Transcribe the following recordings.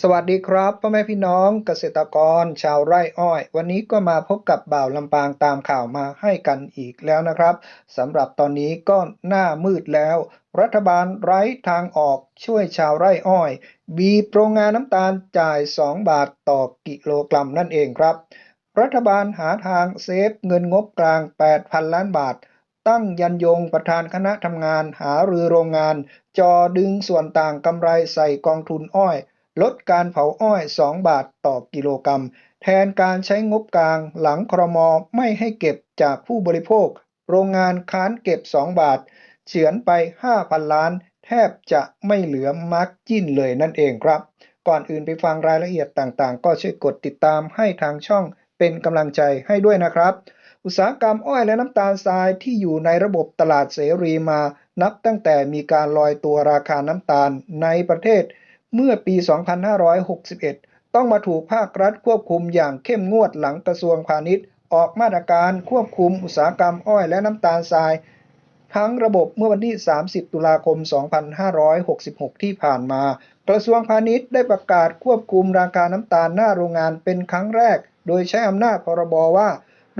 สวัสดีครับพ่อแม่พี่น้องเกษตรกรชาวไร่อ้อย วันนี้ก็มาพบกับบ่าวลำปางตามข่าวมาให้กันอีกแล้วนะครับสำหรับตอนนี้ก็หน้ามืดแล้ว รัฐบาลไร้ทางออกช่วยชาวไร่อ้อย บีโรงงานน้ำตาลจ่าย 2 บาทต่อกิโลกรัมนั่นเองครับ รัฐบาลหาทางเซฟเงินงบกลาง 8,000 ล้านบาท ตั้งยันยงประธานคณะทำงานหารือโรงงาน จอดึงส่วนต่างกำไรใส่กองทุนอ้อย ลดการเผาอ้อย 2 บาทต่อกิโลกรัม แทนการใช้งบกลางหลังครมไม่ให้เก็บจากผู้บริโภค โรงงานค้านเก็บ 2 บาท เฉือนไป 5,000 ล้าน แทบจะไม่เหลือมาร์กจิ้นเลยนั่นเองครับ ก่อนอื่นไปฟังรายละเอียดต่างๆ ก็ช่วยกดติดตามให้ทางช่องเป็นกำลังใจให้ด้วยนะครับ อุตสาหกรรมอ้อยและน้ำตาลทรายที่อยู่ในระบบตลาดเสรีมา นับตั้งแต่มีการลอยตัวราคาน้ำตาลในประเทศ เมื่อปี 2561 ต้องมาถูกภาครัฐควบคุมอย่างเข้มงวดหลังกระทรวงพาณิชย์ ออกมาตรการควบคุมอุตสาหกรรมอ้อยและน้ำตาลทราย ทั้งระบบเมื่อวันที่ 30 ตุลาคม 2566 ที่ผ่านมา กระทรวงพาณิชย์ได้ประกาศควบคุมราคาน้ำตาลหน้าโรงงานเป็นครั้งแรก โดยใช้อำนาจพรบว่า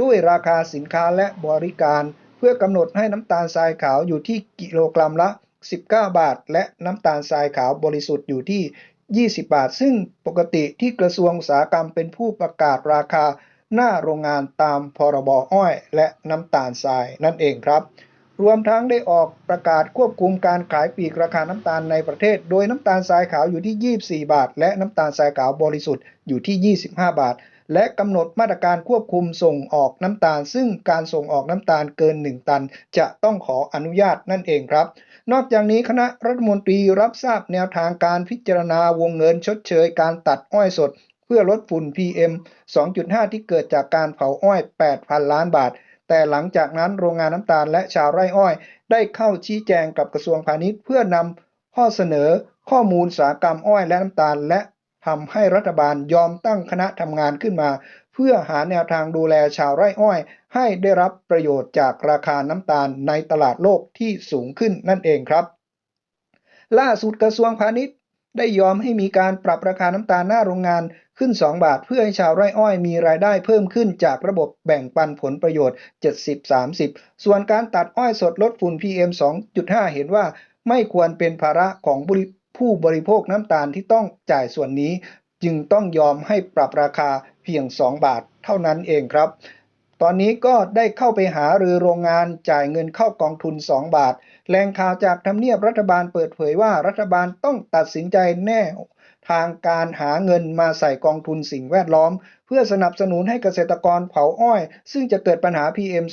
ด้วยราคาสินค้าและบริการ เพื่อกำหนดให้น้ำตาลทรายขาวอยู่ที่กิโลกรัมละ 19 บาท และน้ำตาลทรายขาวบริสุทธิ์อยู่ที่ 20 บาท ซึ่งปกติที่กระทรวงอุตสาหกรรมเป็นผู้ประกาศราคาหน้าโรงงานตามพรบอ้อย และน้ำตาลทรายนั่นเองครับ รวมทั้งได้ออกประกาศควบคุมการขายปีกราคาน้ำตาลในประเทศ โดยน้ำตาลทรายขาวอยู่ที่ 24 บาท และน้ำตาลทรายขาวบริสุทธิ์อยู่ที่ 25 บาท และกำหนดมาตรการควบคุมส่งออกน้ำตาล ซึ่งการส่งออกน้ำตาลเกิน 1 ตัน จะต้องขออนุญาตนั่นเองครับ นอกจากนี้คณะรัฐมนตรีรับทราบแนวทางการพิจารณาวงเงินชดเชยการตัดอ้อยสด เพื่อลดฝุ่น PM 2.5 ที่เกิดจากการเผาอ้อย 8,000 ล้านบาทแต่หลังจากนั้นโรงงานน้ำตาลและชาวไร่อ้อย ได้เข้าชี้แจงกับกระทรวงพาณิชย์ เพื่อนำข้อเสนอข้อมูลสาหกรรมอ้อยและน้ำตาล และ ทำให้รัฐบาลยอมตั้งคณะทำงานขึ้นมา เพื่อหาแนวทางดูแลชาวไร่อ้อย ให้ได้รับประโยชน์จากราคาน้ำตาลในตลาดโลกที่สูงขึ้นนั่นเองครับ ล่าสุดกระทรวงพาณิชย์ได้ยอมให้มีการปรับราคาน้ำตาลหน้าโรงงานขึ้น 2 บาทเพื่อให้ชาวไร่อ้อยมีรายได้เพิ่มขึ้นจากระบบแบ่งปันผลประโยชน์ 70-30 ส่วนการตัดอ้อยสดลดฝุ่น PM 2.5 เห็นว่าไม่ควรเป็นภาระของ ผู้บริโภคน้ำตาลที่ต้องจ่ายส่วนนี้ จึงต้องยอมให้ปรับราคาเพียง 2 บาทเท่านั้นเองครับ ตอนนี้ก็ได้เข้าไปหาหรือโรงงานจ่ายเงินเข้ากองทุน 2 บาทแหล่งข่าวจากทำเนียบรัฐบาลเปิดเผยว่ารัฐบาลต้องตัดสินใจแน่ ทางการหาเงินมาใส่กองทุนสิ่งแวดล้อม เพื่อสนับสนุนให้เกษตรกรเผาอ้อย ซึ่งจะเกิดปัญหา PM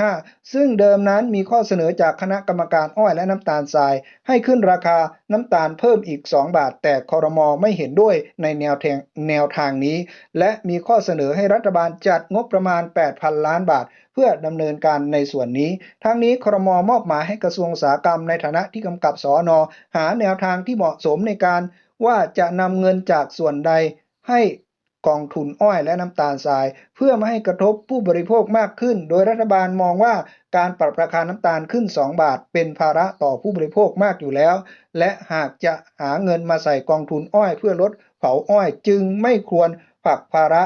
2.5 ซึ่งเดิมนั้นมีข้อเสนอจากคณะกรรมการอ้อยและน้ำตาลทราย ให้ขึ้นราคาน้ำตาลเพิ่มอีก 2 บาท แต่คอรมอไม่เห็นด้วยในแนวทางแนวทางนี้ และมีข้อเสนอให้รัฐบาลจัดงบประมาณ 8,000 ล้านบาท เพื่อดำเนินการในส่วนนี้ ทั้งนี้ครมมอบหมายให้กระทรวงอุตสาหกรรมในฐานะที่กำกับสอนอหาแนวทางที่เหมาะสมในการ ว่าจะนำเงินจากส่วนใดให้กองทุนอ้อยและน้ำตาลทราย เพื่อไม่ให้กระทบผู้บริโภคมากขึ้น โดยรัฐบาลมองว่าการปรับราคาน้ำตาลขึ้น 2 บาท เป็นภาระต่อผู้บริโภคมากอยู่แล้ว และหากจะหาเงินมาใส่กองทุนอ้อยเพื่อลดเผาอ้อยจึงไม่ควรผลักภาระ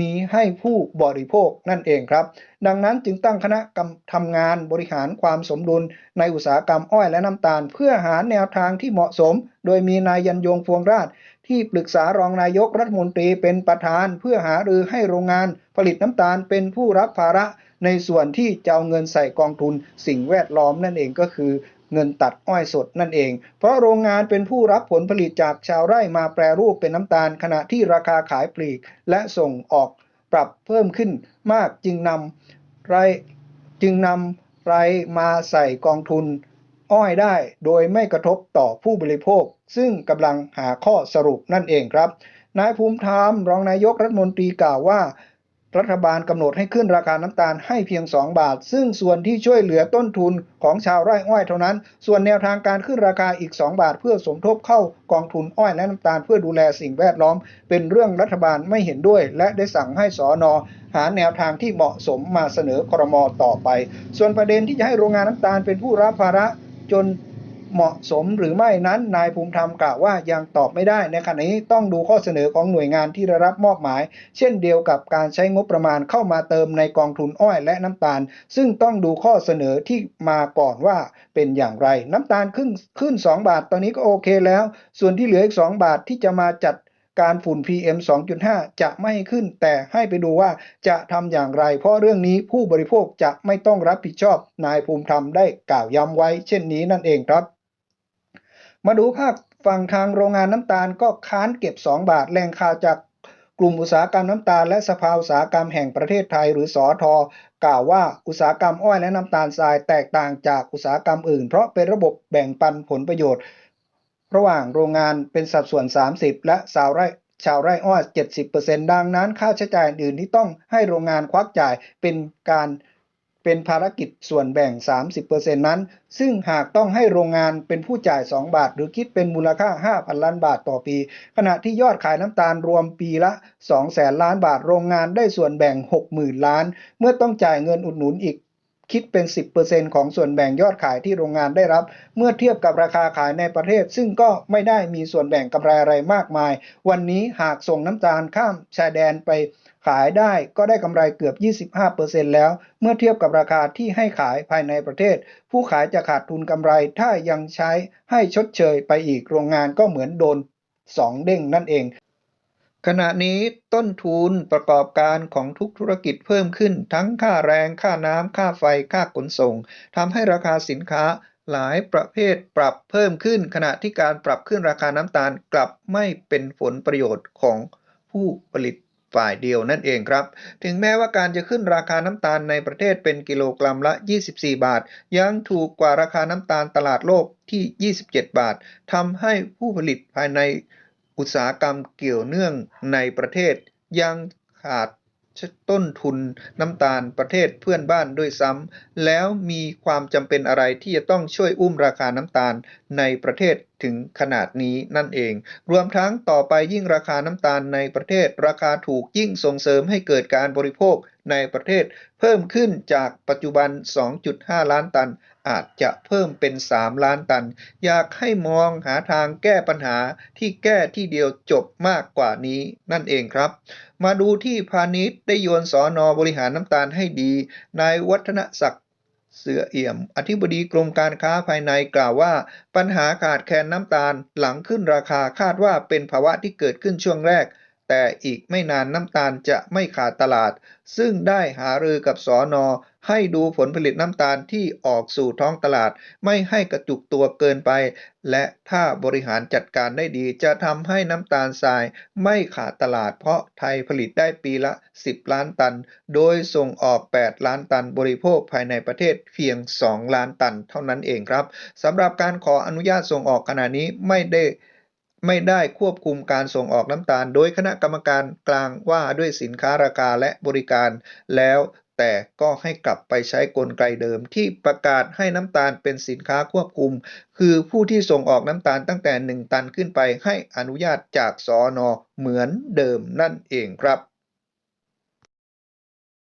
นี้ให้ผู้บริโภคนั่นเองครับ ดังนั้นจึงตั้งคณะกรรมทำงานบริหารความสมดุลในอุตสาหกรรมอ้อยและน้ำตาล เพื่อหาแนวทางที่เหมาะสม โดยมีนายยันยงพวงราช ที่ปรึกษารองนายกรัฐมนตรีเป็นประธาน เพื่อหารือให้โรงงานผลิตน้ำตาลเป็นผู้รับภาระในส่วนที่จะเอาเงินใส่กองทุนสิ่งแวดล้อมนั่นเองก็คือ เงินตัดอ้อยสดนั่นเอง เพราะโรงงานเป็นผู้รับผลผลิตจากชาวไร่มาแปรรูปเป็นน้ำตาล ขณะที่ราคาขายปลีกและส่งออกปรับเพิ่มขึ้นมากจึงนำไรจึงนำไรมาใส่กองทุน อ้อยได้โดยไม่กระทบต่อผู้บริโภค ซึ่งกำลังหาข้อสรุปนั่นเองครับ นายภูมิธรรมรองนายกรัฐมนตรีกล่าวว่า รัฐบาลกำหนดให้ขึ้นราคาน้ำตาลให้เพียง 2 บาท ซึ่งส่วนที่ช่วยเหลือต้นทุนของชาวไร่อ้อยเท่านั้น ส่วนแนวทางการขึ้นราคาอีก 2 บาท เพื่อสมทบเข้ากองทุนอ้อยและน้ำตาลเพื่อดูแลสิ่งแวดล้อม เป็นเรื่องรัฐบาลไม่เห็นด้วย และได้สั่งให้สอนอหาแนวทางที่เหมาะสมมาเสนอครมต่อไป ส่วนประเด็นที่จะให้โรงงานน้ำตาลเป็นผู้รับภาระจน เหมาะสมหรือไม่นั้น นายภูมิธรรมกล่าวว่ายังตอบไม่ได้ในขณะนี้ต้องดูข้อเสนอของหน่วยงานที่ได้รับมอบหมาย เช่นเดียวกับการใช้งบประมาณเข้ามาเติมในกองทุนอ้อยและน้ำตาล ซึ่งต้องดูข้อเสนอที่มาก่อนว่าเป็นอย่างไร น้ำตาลขึ้นขึ้น 2 บาทตอนนี้ก็โอเคแล้ว ส่วนที่เหลืออีก 2 บาทที่จะมาจัดการฝุ่น PM 2.5 จะไม่ขึ้น แต่ให้ไปดูว่าจะทำอย่างไร เพราะเรื่องนี้ผู้บริโภคจะไม่ต้องรับผิดชอบ นายภูมิธรรมได้กล่าวย้ำไว้ เช่นนี้นั่นเองครับ มาดูภาคฝั่งทางโรงงานน้ำตาลก็ค้านเก็บ 2 บาทแรงข่าวจากกลุ่มอุตสาหกรรมน้ำตาลและสภาอุตสาหกรรมแห่งประเทศไทยหรือสอทอกล่าวว่าอุตสาหกรรมอ้อยและน้ำตาลทรายแตกต่างจากอุตสาหกรรมอื่น เพราะเป็นระบบแบ่งปันผลประโยชน์ ระหว่างโรงงานเป็นสัดส่วน 30 และชาวไร่ชาวไร่อ้อย 70%ดังนั้น ค่าใช้จ่ายอื่นที่ต้องให้โรงงานควักจ่ายเป็นการ เป็นภารกิจส่วนแบ่ง 30%นั้น ซึ่งหากต้องให้โรงงานเป็นผู้จ่าย 2 บาท หรือคิดเป็นมูลค่า 5,000 ล้านบาทต่อปี ขณะที่ยอดขายน้ำตาลรวมปีละ 2 แสนล้านบาท โรงงานได้ส่วนแบ่ง 60,000 ล้าน เมื่อต้องจ่ายเงินอุดหนุนอีกคิดเป็น 10%ของส่วนแบ่งยอดขายที่โรงงานได้รับ เมื่อเทียบกับราคาขายในประเทศ ซึ่งก็ไม่ได้มีส่วนแบ่งกำไรอะไรมากมาย วันนี้หากส่งน้ำตาลข้ามชายแดนไป ขายได้ก็ได้กำไรเกือบ 25%แล้ว เมื่อเทียบกับราคาที่ให้ขายภายในประเทศ ผู้ขายจะขาดทุนกำไรถ้ายังใช้ให้ชดเชยไปอีกโรงงานก็เหมือนโดน 2 เด้งนั่นเอง ขณะนี้ต้นทุนประกอบการของทุกธุรกิจเพิ่มขึ้น ทั้งค่าแรง ค่าน้ำค่าไฟ ค่าขนส่งทำให้ราคาสินค้าหลายประเภทปรับเพิ่มขึ้น ขณะที่การปรับขึ้นราคาน้ำตาลกลับไม่เป็นผลประโยชน์ของผู้ผลิต ฝ่ายเดียวนั่นเองครับ ถึงแม้ว่าการจะขึ้นราคาน้ำตาลในประเทศเป็นกิโลกรัมละ 24 บาท ยังถูกกว่าราคาน้ำตาลตลาดโลกที่ 27 บาททำให้ผู้ผลิตภายในอุตสาหกรรมเกี่ยวเนื่องในประเทศยังขาด ต้นทุนน้ำตาลประเทศเพื่อนบ้านด้วยซ้ำแล้วมีความจำเป็นอะไรที่จะต้องช่วยอุ้มราคาน้ำตาลในประเทศถึงขนาดนี้นั่นเอง รวมทั้งต่อไปยิ่งราคาน้ำตาลในประเทศ ราคาถูกยิ่งส่งเสริมให้เกิดการบริโภคในประเทศ เพิ่มขึ้นจากปัจจุบัน 2.5 ล้านตัน อาจจะเพิ่มเป็น 3 ล้านตัน อยากให้มองหาทางแก้ปัญหาที่แก้ที่เดียวจบมากกว่านี้นั่นเองครับ มาดูที่พาณิชย์ได้โยนสอนอบริหารน้ำตาลให้ดี นายวัฒนศักดิ์เสือเอี่ยม อธิบดีกรมการค้าภายในกล่าวว่า ปัญหาขาดแคลนน้ำตาลหลังขึ้นราคาคาดว่าเป็นภาวะที่เกิดขึ้นช่วงแรก แต่อีกไม่นานน้ำตาลจะไม่ขาดตลาด ซึ่งได้หารือกับสอนอให้ดูผลผลิตน้ำตาลที่ออกสู่ท้องตลาด ไม่ให้กระจุกตัวเกินไป และถ้าบริหารจัดการได้ดีจะทำให้น้ำตาลทรายไม่ขาดตลาด เพราะไทยผลิตได้ปีละ 10 ล้านตัน โดยส่งออก 8 ล้านตันบริโภคภายในประเทศเพียง 2 ล้านตันเท่านั้นเองครับสำหรับการขออนุญาตส่งออกขณะนี้ไม่ได้ ไม่ได้ควบคุมการส่งออกน้ำตาล โดยคณะกรรมการกลางว่าด้วยสินค้าราคาและบริการ แล้วแต่ก็ให้กลับไปใช้กลไกเดิมที่ประกาศให้น้ำตาลเป็นสินค้าควบคุม คือผู้ที่ส่งออกน้ำตาลตั้งแต่ 1 ตันขึ้นไปให้อนุญาตจากสอนอเหมือนเดิมนั่นเองครับ